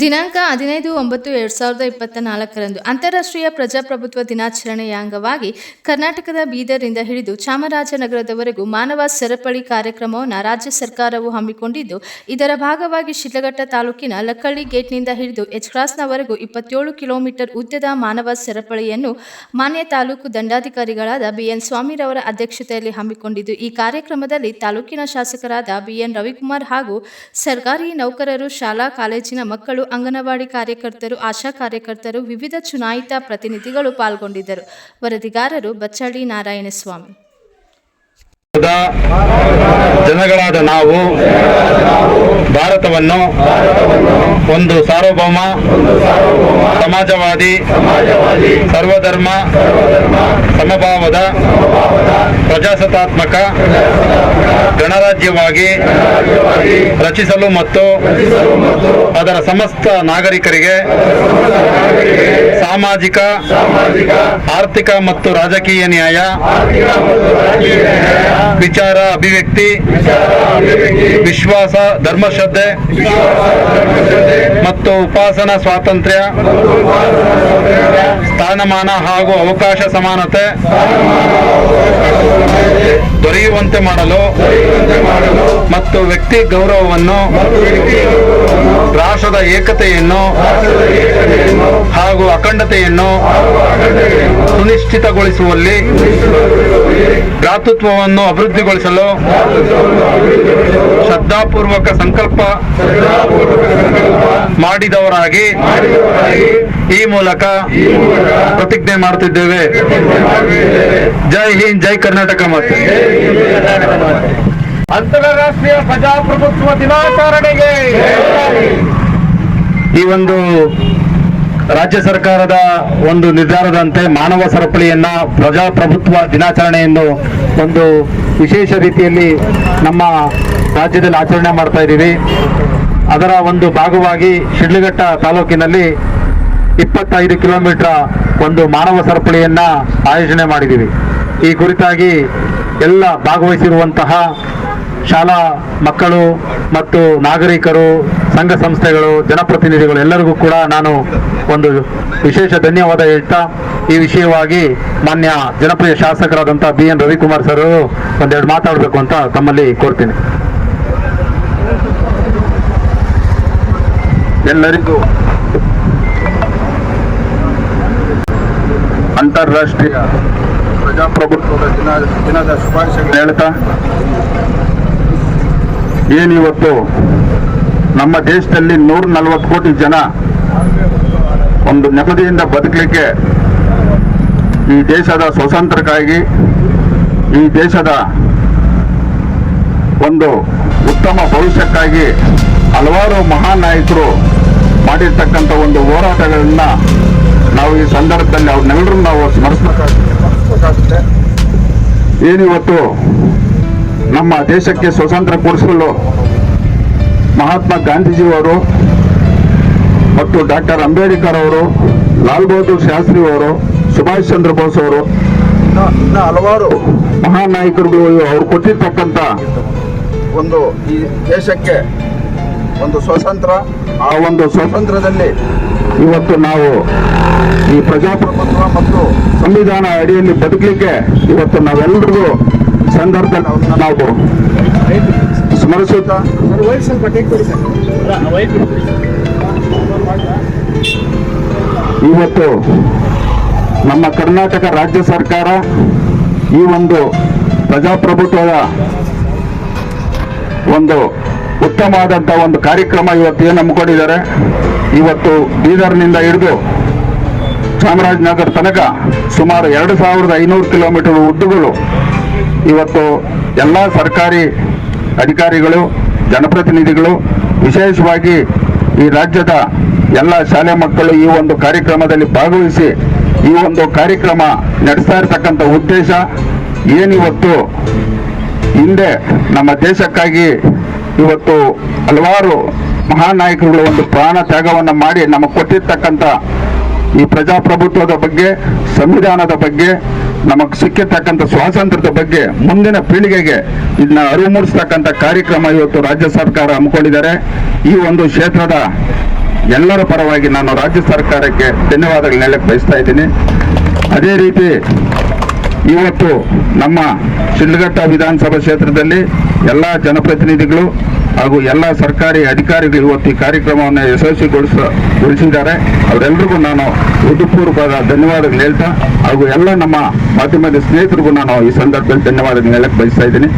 ದಿನಾಂಕ ಹದಿನೈದು, ಒಂಬತ್ತು, ಎರಡು ಸಾವಿರದ ಇಪ್ಪತ್ತ ನಾಲ್ಕರಂದು ಅಂತಾರಾಷ್ಟ್ರೀಯ ಪ್ರಜಾಪ್ರಭುತ್ವ ದಿನಾಚರಣೆಯ ಅಂಗವಾಗಿ ಕರ್ನಾಟಕದ ಬೀದರ್ನಿಂದ ಹಿಡಿದು ಚಾಮರಾಜನಗರದವರೆಗೂ ಮಾನವ ಸರಪಳಿ ಕಾರ್ಯಕ್ರಮವನ್ನು ರಾಜ್ಯ ಸರ್ಕಾರವು ಹಮ್ಮಿಕೊಂಡಿದ್ದು, ಇದರ ಭಾಗವಾಗಿ ಶಿಡ್ಲಘಟ್ಟ ತಾಲೂಕಿನ ಲಕ್ಕಳ್ಳಿ ಗೇಟ್ನಿಂದ ಹಿಡಿದು ಎಚ್ ಕ್ರಾಸ್ನವರೆಗೂ ಇಪ್ಪತ್ತೇಳು ಕಿಲೋಮೀಟರ್ ಉದ್ದದ ಮಾನವ ಸರಪಳಿಯನ್ನು ಮಾನ್ಯ ತಾಲೂಕು ದಂಡಾಧಿಕಾರಿಗಳಾದ ಬಿಎನ್ ಸ್ವಾಮಿರವರ ಅಧ್ಯಕ್ಷತೆಯಲ್ಲಿ ಹಮ್ಮಿಕೊಂಡಿದ್ದು, ಈ ಕಾರ್ಯಕ್ರಮದಲ್ಲಿ ತಾಲೂಕಿನ ಶಾಸಕರಾದ ಬಿಎನ್ ರವಿಕುಮಾರ್ ಹಾಗೂ ಸರ್ಕಾರಿ ನೌಕರರು, ಶಾಲಾ, ಕಾಲೇಜಿನ ಮಕ್ಕಳು ಅಂಗನವಾಡಿ ಕಾರ್ಯಕರ್ತರು, ಆಶಾ ಕಾರ್ಯಕರ್ತರು, ವಿವಿಧ ಚುನಾಯಿತ ಪ್ರತಿನಿಧಿಗಳು ಪಾಲ್ಗೊಂಡಿದ್ದರು. ವರದಿಗಾರರು ಬಚ್ಚಳ್ಳಿ ನಾರಾಯಣಸ್ವಾಮಿ. ಜನಗಳಾದ ನಾವು, ಭಾರತವನ್ನು ಒಂದು ಸಾರ್ವಭೌಮ, ಸಮಾಜವಾದಿ ಸರ್ವಧರ್ಮ, ಸಮಭಾವದ, ಪ್ರಜಾಸತ್ತಾತ್ಮಕ, ಗಣರಾಜ್ಯವಾಗಿ ರಚಿಸಲು ಮತ್ತು ಅದರ ಸಮಸ್ತ ನಾಗರಿಕರಿಗೆ ಸಾಮಾಜಿಕ, ಆರ್ಥಿಕ ಮತ್ತು ರಾಜಕೀಯ ನ್ಯಾಯ, ವಿಚಾರ ಅಭಿವ್ಯಕ್ತಿ, ವಿಶ್ವಾಸ ಧರ್ಮಶ್ರದ್ಧೆ ಮತ್ತು ಉಪಾಸನಾ ಸ್ವಾತಂತ್ರ್ಯ ಸ್ಥಾನಮಾನ ಹಾಗೂ ಅವಕಾಶ ಸಮಾನತೆ ದೊರೆಯುವಂತೆ ಮಾಡಲು ಮತ್ತು ವ್ಯಕ್ತಿ ಗೌರವವನ್ನು ರಾಷ್ಟ್ರದ ಏಕತೆಯನ್ನು ಹಾಗೂ ಅಖಂಡತೆಯನ್ನು ಸುನಿಶ್ಚಿತಗೊಳಿಸುವಲ್ಲಿ ಭ್ರಾತೃತ್ವವನ್ನು ಅಭಿವೃದ್ಧಿಗೊಳಿಸಲು ಶ್ರದ್ಧಾಪೂರ್ವಕ ಸಂಕಲ್ಪ ಮಾಡಿದವರಾಗಿ ಈ ಮೂಲಕ ಪ್ರತಿಜ್ಞೆ ಮಾಡುತ್ತಿದ್ದೇವೆ. ಜೈ ಹಿಂದ್ ಜೈ ಕರ್ನಾಟಕ ಮತ್ತೆ ಅಂತಾರಾಷ್ಟ್ರೀಯ ಪ್ರಜಾಪ್ರಭುತ್ವ ದಿನಾಚರಣೆಗೆ ಈ ಒಂದು ರಾಜ್ಯ ಸರ್ಕಾರದ ಒಂದು ನಿರ್ಧಾರದಂತೆ ಮಾನವ ಸರಪಳಿಯನ್ನ ಪ್ರಜಾಪ್ರಭುತ್ವ ದಿನಾಚರಣೆಯನ್ನು ಒಂದು ವಿಶೇಷ ರೀತಿಯಲ್ಲಿ ನಮ್ಮ ರಾಜ್ಯದಲ್ಲಿ ಆಚರಣೆ ಮಾಡ್ತಾ ಇದ್ದೀವಿ. ಅದರ ಒಂದು ಭಾಗವಾಗಿ ಶಿಡ್ಲಘಟ್ಟ ತಾಲೂಕಿನಲ್ಲಿ ಇಪ್ಪತ್ತೈದು ಕಿಲೋಮೀಟರ್ ಒಂದು ಮಾನವ ಸರಪಳಿಯನ್ನ ಆಯೋಜನೆ ಮಾಡಿದ್ದೀವಿ. ಈ ಕುರಿತಾಗಿ ಎಲ್ಲ ಭಾಗವಹಿಸಿರುವಂತಹ ಶಾಲಾ ಮಕ್ಕಳು ಮತ್ತು ನಾಗರಿಕರು ಸಂಘ ಸಂಸ್ಥೆಗಳು ಜನಪ್ರತಿನಿಧಿಗಳು ಎಲ್ಲರಿಗೂ ಕೂಡ ನಾನು ಒಂದು ವಿಶೇಷ ಧನ್ಯವಾದ ಹೇಳ್ತಾ ಈ ವಿಷಯವಾಗಿ ಮಾನ್ಯ ಜನಪ್ರಿಯ ಶಾಸಕರಾದಂಥ ಬಿ ಎನ್ ರವಿಕುಮಾರ್ ಸರ್ ಒಂದೆರಡು ಮಾತಾಡಬೇಕು ಅಂತ ತಮ್ಮಲ್ಲಿ ಕೋರ್ತೀನಿ. ಎಲ್ಲರಿಗೂ ಅಂತಾರಾಷ್ಟ್ರೀಯ ಪ್ರಜಾಪ್ರಭುತ್ವದ ದಿನ ದಿನದ ಶುಭಾಶಯಗಳು. ಹೇಳ್ತಾ. ಏನಿವತ್ತು? ನಮ್ಮ ದೇಶದಲ್ಲಿ ನೂರ ನಲವತ್ತು ಕೋಟಿ ಜನ ಒಂದು ನೆಮ್ಮದಿಯಿಂದ ಬದುಕಲಿಕ್ಕೆ ಈ ದೇಶದ ಸ್ವಾತಂತ್ರ್ಯಕ್ಕಾಗಿ ಈ ದೇಶದ ಒಂದು ಉತ್ತಮ ಭವಿಷ್ಯಕ್ಕಾಗಿ ಹಲವಾರು ಮಹಾನ್ ನಾಯಕರು ಮಾಡಿರ್ತಕ್ಕಂಥ ಒಂದು ಹೋರಾಟಗಳನ್ನು ನಾವು ಈ ಸಂದರ್ಭದಲ್ಲಿ ಅವ್ರನ್ನೆಲ್ಲರೂ ನಾವು ಸ್ಮರಿಸಬೇಕಾಗುತ್ತೆ. ಏನಿವತ್ತು? ನಮ್ಮ ದೇಶಕ್ಕೆ ಸ್ವಾತಂತ್ರ್ಯ ಕೊಡಿಸಲು ಮಹಾತ್ಮ ಗಾಂಧೀಜಿಯವರು ಮತ್ತು ಡಾಕ್ಟರ್ ಅಂಬೇಡ್ಕರ್ ಅವರು ಲಾಲ್ ಬಹದ್ದೂರ್ ಶಾಸ್ತ್ರಿ ಅವರು ಸುಭಾಷ್ ಚಂದ್ರ ಬೋಸ್ ಅವರು ಹಲವಾರು ಮಹಾನ್ ನಾಯಕರುಗಳು ಅವರು ಕೊಟ್ಟಿರ್ತಕ್ಕಂಥ ಒಂದು ಈ ದೇಶಕ್ಕೆ ಒಂದು ಸ್ವಾತಂತ್ರ್ಯ ಆ ಒಂದು ಸ್ವಾತಂತ್ರ್ಯದಲ್ಲಿ ಇವತ್ತು ನಾವು ಈ ಪ್ರಜಾಪ್ರಭುತ್ವ ಮತ್ತು ಸಂವಿಧಾನ ಅಡಿಯಲ್ಲಿ ಬದುಕಲಿಕ್ಕೆ ಇವತ್ತು ನಾವೆಲ್ಲರಿಗೂ ಸಂದರ್ಭದಲ್ಲಿ ಅವ್ರನ್ನ ನಾವು ಸ್ಮರಿಸುತ್ತಾ ಇವತ್ತು ನಮ್ಮ ಕರ್ನಾಟಕ ರಾಜ್ಯ ಸರ್ಕಾರ ಈ ಒಂದು ಪ್ರಜಾಪ್ರಭುತ್ವದ ಒಂದು ಉತ್ತಮವಾದಂಥ ಒಂದು ಕಾರ್ಯಕ್ರಮ ಇವತ್ತು ಏನು ಹಮ್ಮಿಕೊಂಡಿದ್ದಾರೆ? ಇವತ್ತು ಬೀದರ್ನಿಂದ ಹಿಡಿದು ಚಾಮರಾಜನಗರ ತನಕ ಸುಮಾರು ಎರಡು ಸಾವಿರದ ಐನೂರು ಕಿಲೋಮೀಟರ್ ಉದ್ದಗಳು ಇವತ್ತು ಎಲ್ಲ ಸರ್ಕಾರಿ ಅಧಿಕಾರಿಗಳು, ಜನಪ್ರತಿನಿಧಿಗಳು, ವಿಶೇಷವಾಗಿ ಈ ರಾಜ್ಯದ ಎಲ್ಲ ಶಾಲೆ ಮಕ್ಕಳು ಈ ಒಂದು ಕಾರ್ಯಕ್ರಮದಲ್ಲಿ ಭಾಗವಹಿಸಿ ಈ ಒಂದು ಕಾರ್ಯಕ್ರಮ ನಡೆಸ್ತಾ ಇರತಕ್ಕಂಥ ಉದ್ದೇಶ ಏನಿವತ್ತು ಹಿಂದೆ ನಮ್ಮ ದೇಶಕ್ಕಾಗಿ ಇವತ್ತು ಹಲವಾರು ಮಹಾನ್ ನಾಯಕರುಗಳು ಒಂದು ಪ್ರಾಣ ತ್ಯಾಗವನ್ನು ಮಾಡಿ ನಮಗೆ ಕೊಟ್ಟಿರ್ತಕ್ಕಂಥ ಈ ಪ್ರಜಾಪ್ರಭುತ್ವದ ಬಗ್ಗೆ, ಸಂವಿಧಾನದ ಬಗ್ಗೆ ನಮಗೆ ಸಿಕ್ಕಿರ್ತಕ್ಕಂಥ ಸ್ವಾತಂತ್ರ್ಯದ ಬಗ್ಗೆ ಮುಂದಿನ ಪೀಳಿಗೆಗೆ ಇದನ್ನ ಅರಿವು ಮೂಡಿಸ್ತಕ್ಕಂಥ ಕಾರ್ಯಕ್ರಮ ಇವತ್ತು ರಾಜ್ಯ ಸರ್ಕಾರ ಹಮ್ಮಿಕೊಂಡಿದ್ದಾರೆ. ಈ ಒಂದು ಕ್ಷೇತ್ರದ ಎಲ್ಲರ ಪರವಾಗಿ ನಾನು ರಾಜ್ಯ ಸರ್ಕಾರಕ್ಕೆ ಧನ್ಯವಾದಗಳು ಹೇಳಕ್ಕೆ ಬಯಸ್ತಾ ಇದ್ದೀನಿ. ಅದೇ ರೀತಿ ಇವತ್ತು ನಮ್ಮ ಶಿಡ್ಲಘಟ್ಟ ವಿಧಾನಸಭಾ ಕ್ಷೇತ್ರದಲ್ಲಿ ಎಲ್ಲ ಜನಪ್ರತಿನಿಧಿಗಳು ಹಾಗೂ ಎಲ್ಲ ಸರ್ಕಾರಿ ಅಧಿಕಾರಿಗಳು ಇವತ್ತು ಈ ಕಾರ್ಯಕ್ರಮವನ್ನು ಯಶಸ್ವಿಗೊಳಿಸಿದ್ದಾರೆ ಗೊಳಿಸಿದ್ದಾರೆ ಅವರೆಲ್ಲರಿಗೂ ನಾನು ಹೃದಯಪೂರ್ವಕವಾದ ಧನ್ಯವಾದಗಳು ಹೇಳ್ತಾ ಹಾಗೂ ಎಲ್ಲ ನಮ್ಮ ಮಾಧ್ಯಮದ ಸ್ನೇಹಿತರಿಗೂ ನಾನು ಈ ಸಂದರ್ಭದಲ್ಲಿ ಧನ್ಯವಾದಗಳು ಹೇಳಕ್ಕೆ ಬಯಸ್ತಾ ಇದ್ದೀನಿ.